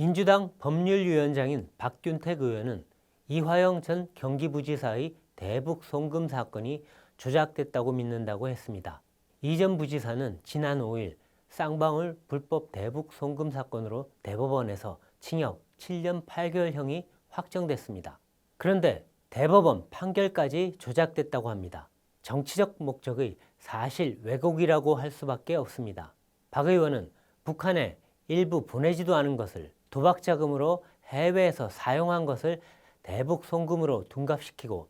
민주당 법률위원장인 박균택 의원은 이화영 전 경기부지사의 대북 송금 사건이 조작됐다고 믿는다고 했습니다. 이 전 부지사는 지난 5일 쌍방울 불법 대북 송금 사건으로 대법원에서 징역 7년 8개월형이 확정됐습니다. 그런데 대법원 판결까지 조작됐다고 합니다. 정치적 목적의 사실 왜곡이라고 할 수밖에 없습니다. 박 의원은 북한에 일부 보내지도 않은 것을 도박 자금으로 해외에서 사용한 것을 대북 송금으로 둔갑시키고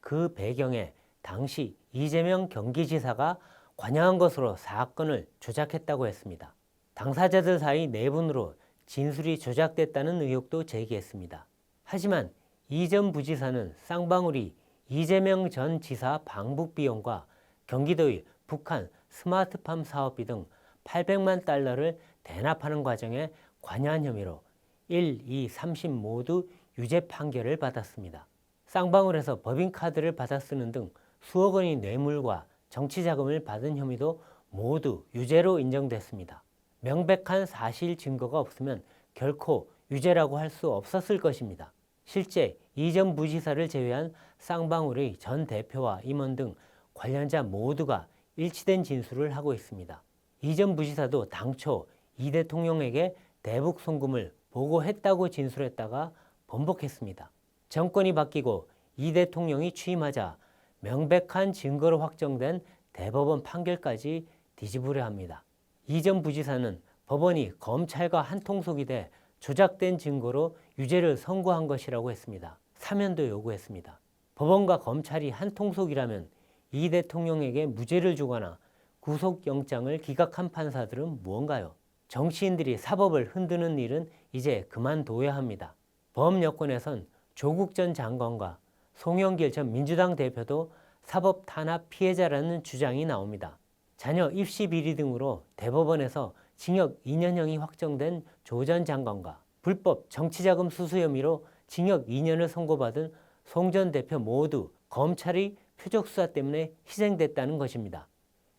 그 배경에 당시 이재명 경기지사가 관여한 것으로 사건을 조작했다고 했습니다. 당사자들 사이 내분으로 진술이 조작됐다는 의혹도 제기했습니다. 하지만 이 전 부지사는 쌍방울이 이재명 전 지사 방북 비용과 경기도의 북한 스마트팜 사업비 등 800만 달러를 대납하는 과정에 관여한 혐의로 1, 2, 3심 모두 유죄 판결을 받았습니다. 쌍방울에서 법인카드를 받아 쓰는 등 수억 원의 뇌물과 정치 자금을 받은 혐의도 모두 유죄로 인정됐습니다. 명백한 사실 증거가 없으면 결코 유죄라고 할 수 없었을 것입니다. 실제 이전 부지사를 제외한 쌍방울의 전 대표와 임원 등 관련자 모두가 일치된 진술을 하고 있습니다. 이전 부지사도 당초 이 대통령에게 대북 송금을 보고했다고 진술했다가 번복했습니다. 정권이 바뀌고 이 대통령이 취임하자 명백한 증거로 확정된 대법원 판결까지 뒤집으려 합니다. 이 전 부지사는 법원이 검찰과 한통속이 돼 조작된 증거로 유죄를 선고한 것이라고 했습니다. 사면도 요구했습니다. 법원과 검찰이 한통속이라면 이 대통령에게 무죄를 주거나 구속영장을 기각한 판사들은 무언가요? 정치인들이 사법을 흔드는 일은 이제 그만둬야 합니다. 범 여권에선 조국 전 장관과 송영길 전 민주당 대표도 사법 탄압 피해자라는 주장이 나옵니다. 자녀 입시 비리 등으로 대법원에서 징역 2년형이 확정된 조 전 장관과 불법 정치자금 수수 혐의로 징역 2년을 선고받은 송 전 대표 모두 검찰의 표적 수사 때문에 희생됐다는 것입니다.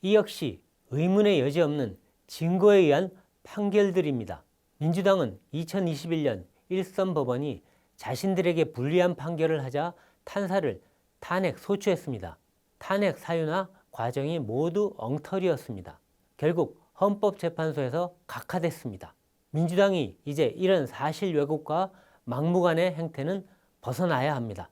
이 역시 의문의 여지 없는 증거에 의한 판결들입니다. 민주당은 2021년 일선 법원이 자신들에게 불리한 판결을 하자 탄사를 탄핵 소추했습니다. 탄핵 사유나 과정이 모두 엉터리였습니다. 결국 헌법재판소에서 각하됐습니다. 민주당이 이제 이런 사실 왜곡과 막무가내 행태는 벗어나야 합니다.